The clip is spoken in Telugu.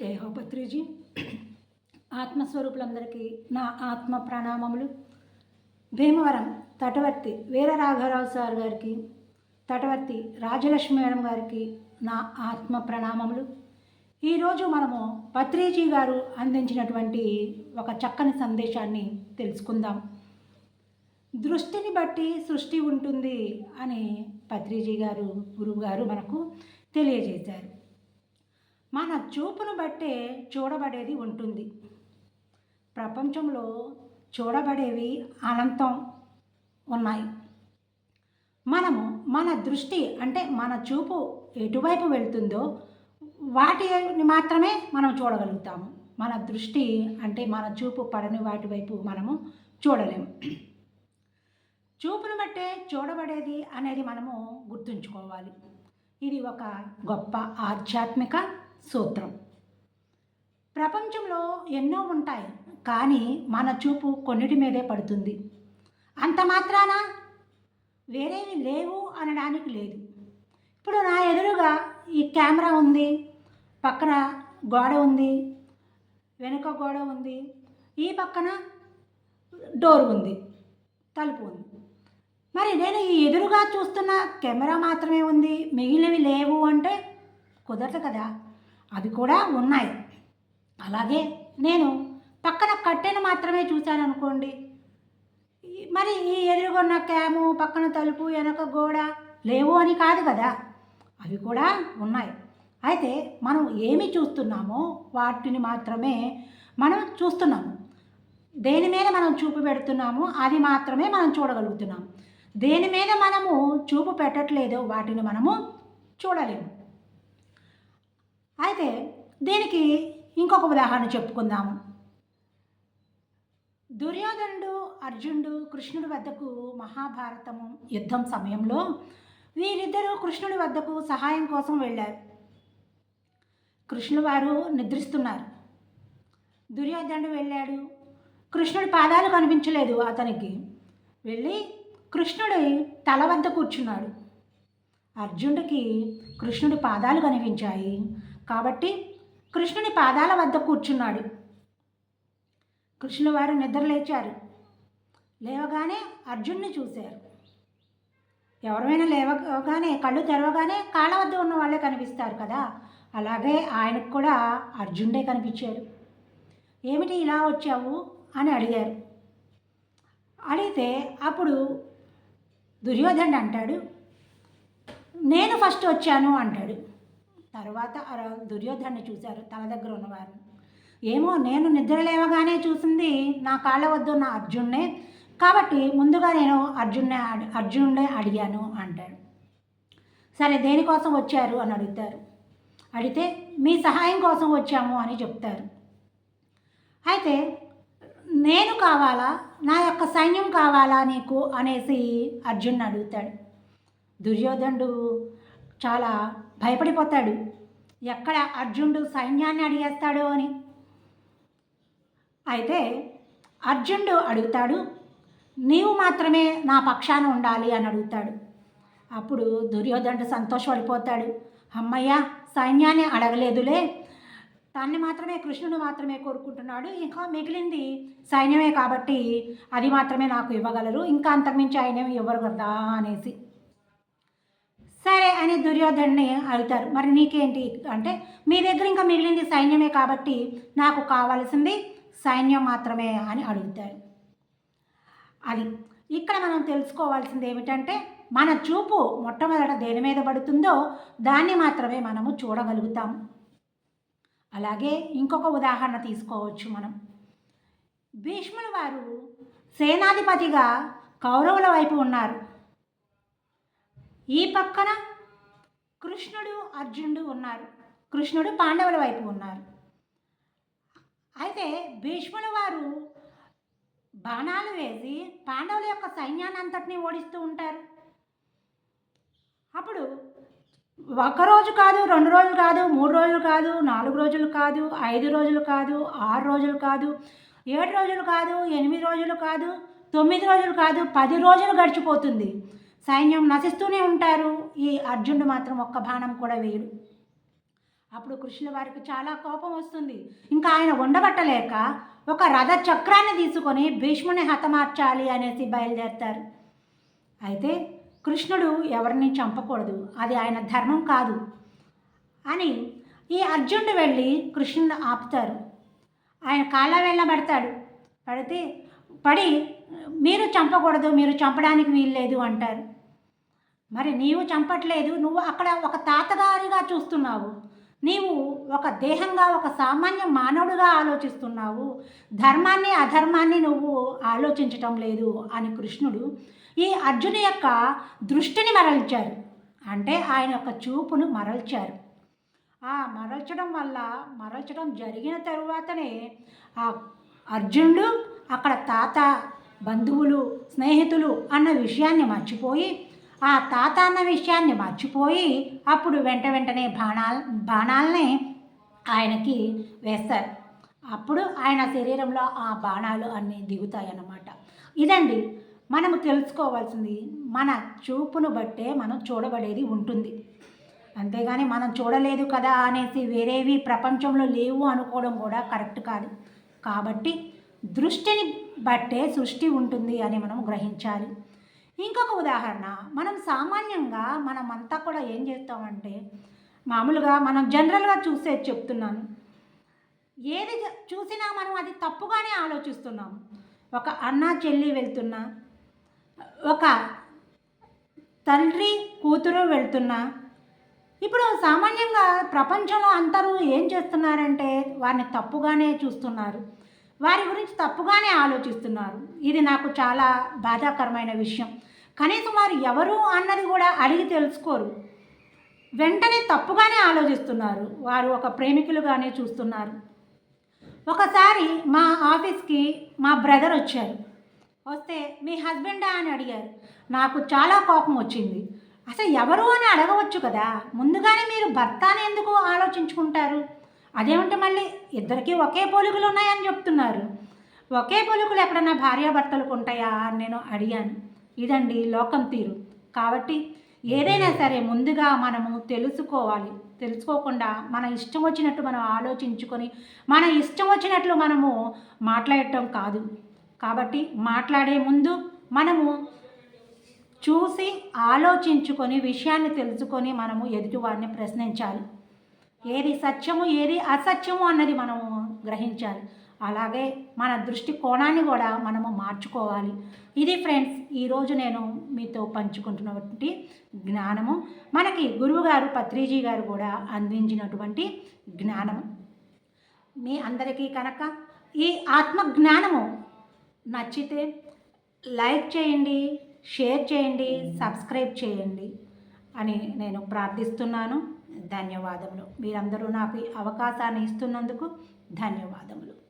జై హో పత్రిజీ ఆత్మస్వరూపులందరికీ నా ఆత్మ ప్రణామములు. భీమవరం తటవర్తి వీరరాఘవరావు సార్ గారికి తటవర్తి రాజలక్ష్మి మేడం గారికి నా ఆత్మ ప్రణామములు. ఈరోజు మనము పత్రిజీ గారు అందించినటువంటి ఒక చక్కని సందేశాన్ని తెలుసుకుందాం. దృష్టిని బట్టి సృష్టి ఉంటుంది అని పత్రిజీ గారు గురువు గారు మనకు తెలియజేశారు. మన చూపును బట్టే చూడబడేది ఉంటుంది. ప్రపంచంలో చూడబడేవి అనంతం ఉన్నాయి. మనము మన దృష్టి అంటే మన చూపు ఎటువైపు వెళ్తుందో వాటిని మాత్రమే మనం చూడగలుగుతాము. మన దృష్టి అంటే మన చూపు పడని వాటి వైపు మనము చూడలేము. చూపును బట్టే చూడబడేది అనేది మనము గుర్తుంచుకోవాలి. ఇది ఒక గొప్ప ఆధ్యాత్మిక సూత్రం. ప్రపంచంలో ఎన్నో ఉంటాయి కానీ మన చూపు కొన్నిటి మీదే పడుతుంది. అంత మాత్రాన? వేరేవి లేవు అనడానికి లేదు. ఇప్పుడు నా ఎదురుగా ఈ కెమెరా ఉంది పక్కన గోడ ఉంది వెనుక గోడ ఉంది ఈ పక్కన డోర్ ఉంది తలుపు ఉంది. మరి నేను ఈ ఎదురుగా చూస్తున్న కెమెరా మాత్రమే ఉంది మిగిలినవి లేవు అంటే కుదరదు కదా. అవి కూడా ఉన్నాయి. అలాగే నేను పక్కన కట్టెను మాత్రమే చూశాను అనుకోండి మరి ఈ ఎదురుగున్న క్యాము పక్కన తలుపు వెనక గోడ లేవు అని కాదు కదా. అవి కూడా ఉన్నాయి. అయితే మనం ఏమి చూస్తున్నామో వాటిని మాత్రమే మనం చూస్తున్నాము. దేని మీద మనం చూపు పెడుతున్నామో అది మాత్రమే మనం చూడగలుగుతున్నాం. దేని మీద మనము చూపు పెట్టట్లేదో వాటిని మనము చూడలేము. అయితే దీనికి ఇంకొక ఉదాహరణ చెప్పుకుందాము. దుర్యోధనుడు అర్జునుడు కృష్ణుడి వద్దకు మహాభారతము యుద్ధం సమయంలో వీరిద్దరూ కృష్ణుడి వద్దకు సహాయం కోసం వెళ్ళారు. కృష్ణుడు వారు నిద్రిస్తున్నారు. దుర్యోధనుడు వెళ్ళాడు. కృష్ణుడి పాదాలు కనిపించలేదు అతనికి. వెళ్ళి కృష్ణుడి తల వద్ద కూర్చున్నాడు. అర్జునుడికి కృష్ణుడి పాదాలు కనిపించాయి. కాబట్టి కృష్ణుని పాదాల వద్ద కూర్చున్నాడు. కృష్ణుడు వారు నిద్ర లేచారు. లేవగానే అర్జున్ని చూశారు. ఎవరైనా లేవగానే కళ్ళు తెరవగానే కాళ్ళ వద్ద ఉన్న వాళ్ళే కనిపిస్తారు కదా. అలాగే ఆయనకు కూడా అర్జునుడే కనిపించాడు. ఏమిటి ఇలా వచ్చావు అని అడిగారు. అడిగితే అప్పుడు దుర్యోధనుడు అంటాడు నేను ఫస్ట్ వచ్చాను అంటాడు. తర్వాత దుర్యోధనని చూశారు తల దగ్గర ఉన్నవారు. ఏమో నేను నిద్ర లేవగానే చూసింది నా కాళ్ళ వద్ద నా అర్జున్నే కాబట్టి ముందుగా నేను అర్జున్నే అడి- అర్జునుడే అడిగాను అంటాడు. సరే దేనికోసం వచ్చారు? అని అడుగుతారు. అడిగితే మీ సహాయం కోసం వచ్చాము అని చెప్తారు. అయితే నేను కావాలా? నా యొక్క సైన్యం కావాలా నీకు? అనేసి అర్జున్ అడుగుతాడు. దుర్యోధనుడు చాలా భయపడిపోతాడు. ఎక్కడ అర్జునుడు సైన్యాన్ని అడిగేస్తాడో అని. అయితే అర్జునుడు అడుగుతాడు నీవు మాత్రమే నా పక్షాన ఉండాలి అని అడుగుతాడు. అప్పుడు దుర్యోధనుడు సంతోషపడిపోతాడు. అమ్మయ్య సైన్యాన్ని అడగలేదులే. తన్ని మాత్రమే కృష్ణుడు మాత్రమే కోరుకుంటున్నాడు. ఇంకా మిగిలింది సైన్యమే కాబట్టి అది మాత్రమే నాకు ఇవ్వగలరు. ఇంకా అంతకుమించి ఆయన ఇవ్వరు కదా అనేసి. సరే అని దుర్యోధన్ని అడుగుతారు. మరి నీకేంటి? అంటే మీ దగ్గర ఇంకా మిగిలింది సైన్యమే కాబట్టి నాకు కావాల్సింది సైన్యం మాత్రమే అని అడుగుతారు. అది ఇక్కడ మనం తెలుసుకోవాల్సింది ఏమిటంటే మన చూపు మొట్టమొదట దేని మీద పడుతుందో దాన్ని మాత్రమే మనము చూడగలుగుతాం. అలాగే ఇంకొక ఉదాహరణ తీసుకోవచ్చు మనం. భీష్ముల వారు సేనాధిపతిగా కౌరవుల వైపు ఉన్నారు. ఈ పక్కన కృష్ణుడు అర్జునుడు ఉన్నారు. కృష్ణుడు పాండవుల వైపు ఉన్నారు. అయితే భీష్ముల వారు బాణాలు వేసి పాండవుల యొక్క సైన్యాన్ని అంతటినీ ఓడిస్తూ ఉంటారు. అప్పుడు ఒక రోజు కాదు రెండు రోజులు కాదు మూడు రోజులు కాదు నాలుగు రోజులు కాదు ఐదు రోజులు కాదు ఆరు రోజులు కాదు ఏడు రోజులు కాదు ఎనిమిది రోజులు కాదు తొమ్మిది రోజులు కాదు పది రోజులు గడిచిపోతుంది. సైన్యం నశిస్తూనే ఉంటారు. ఈ అర్జునుడు మాత్రం ఒక్క బాణం కూడా వేయడు. అప్పుడు కృష్ణుల వారికి చాలా కోపం వస్తుంది. ఇంకా ఆయన ఉండబట్టలేక ఒక రథ చక్రాన్ని తీసుకొని భీష్ముని హతమార్చాలి అనేసి బయలుదేరుతారు. అయితే కృష్ణుడు ఎవరిని చంపకూడదు. అది ఆయన ధర్మం కాదు అని ఈ అర్జునుడు వెళ్ళి కృష్ణుని ఆపుతారు. ఆయన కాళ్ళ వెళ్ళ పడతాడు. పడితే పడి మీరు చంపకూడదు. మీరు చంపడానికి వీల్లేదు అంటారు. మరి నీవు చంపట్లేదు నువ్వు అక్కడ ఒక తాతగారిగా చూస్తున్నావు. నీవు ఒక దేహంగా ఒక సామాన్య మానవుడిగా ఆలోచిస్తున్నావు. ధర్మాన్ని అధర్మాన్ని నువ్వు ఆలోచించటం లేదు అని కృష్ణుడు ఈ అర్జుని యొక్క దృష్టిని మరల్చారు. అంటే ఆయన యొక్క చూపును మరల్చారు. ఆ మరల్చడం వల్ల మరల్చడం జరిగిన తరువాతనే ఆ అర్జునుడు అక్కడ తాత బంధువులు స్నేహితులు అన్న విషయాన్ని మర్చిపోయి ఆ తాత అన్న విషయాన్ని మర్చిపోయి అప్పుడు వెంట వెంటనే బాణాల బాణాలనే ఆయనకి వేస్తారు. అప్పుడు ఆయన శరీరంలో ఆ బాణాలు అన్నీ దిగుతాయి అన్నమాట ఇదండి మనము తెలుసుకోవాల్సింది మన చూపును బట్టే మనం చూడబడేది ఉంటుంది. అంతేగాని మనం చూడలేదు కదా అనేసి వేరేవి ప్రపంచంలో లేవు అనుకోవడం కూడా కరెక్ట్ కాదు. కాబట్టి దృష్టిని బట్టే సృష్టి ఉంటుంది అని మనం గ్రహించాలి. ఇంకొక ఉదాహరణ. మనం సామాన్యంగా మనమంతా కూడా ఏం చేస్తామంటే మామూలుగా మనం జనరల్గా చూసేది చెప్తున్నాను. ఏది చూసినా మనం అది తప్పుగానే ఆలోచిస్తున్నాం. ఒక అన్న చెల్లి వెళ్తున్నా ఒక తండ్రి కూతురు వెళ్తున్నా ఇప్పుడు సామాన్యంగా ప్రపంచంలో అందరూ ఏం చేస్తున్నారంటే వారిని తప్పుగానే చూస్తున్నారు. వారి గురించి తప్పుగానే ఆలోచిస్తున్నారు. ఇది నాకు చాలా బాధాకరమైన విషయం. కనీసం వారు ఎవరు అన్నది కూడా అడిగి తెలుసుకోరు. వెంటనే తప్పుగానే ఆలోచిస్తున్నారు. వారు ఒక ప్రేమికులుగానే చూస్తున్నారు. ఒకసారి మా ఆఫీస్కి మా బ్రదర్ వచ్చారు. వస్తే మీ హస్బెండా అని అడిగారు. నాకు చాలా కోపం వచ్చింది. అసలు ఎవరు అని అడగవచ్చు కదా? ముందుగానే మీరు భర్త అని ఎందుకు ఆలోచించుకుంటారు? అదేమంటే మళ్ళీ ఇద్దరికీ ఒకే పోలికలు ఉన్నాయని చెప్తున్నారు. ఒకే పోలికలు ఎక్కడన్నా భార్యాభర్తలకు ఉంటాయా అని నేను అడిగాను. ఇదండి లోకం తీరు. కాబట్టి ఏదైనా సరే ముందుగా మనము తెలుసుకోవాలి. తెలుసుకోకుండా మన ఇష్టం వచ్చినట్టు మనం ఆలోచించుకొని మన ఇష్టం వచ్చినట్లు మనము మాట్లాడటం కాదు. కాబట్టి మాట్లాడే ముందు మనము చూసి ఆలోచించుకొని విషయాన్ని తెలుసుకొని మనము ఎదుటివారిని ప్రశ్నించాలి. ఏది సత్యము ఏది అసత్యము అన్నది మనము గ్రహించాలి. అలాగే మన దృష్టి కోణాన్ని కూడా మనము మార్చుకోవాలి. ఇది ఫ్రెండ్స్ ఈరోజు నేను మీతో పంచుకుంటున్నటువంటి జ్ఞానము. మనకి గురువుగారు పత్రిజీ గారు కూడా అందించినటువంటి జ్ఞానము. మీ అందరికీ కనుక ఈ ఆత్మ జ్ఞానము నచ్చితే లైక్ చేయండి షేర్ చేయండి సబ్స్క్రైబ్ చేయండి అని నేను ప్రార్థిస్తున్నాను. ధన్యవాదములు. మీరందరూ నాకు ఈ అవకాశాన్ని ఇస్తున్నందుకు ధన్యవాదములు.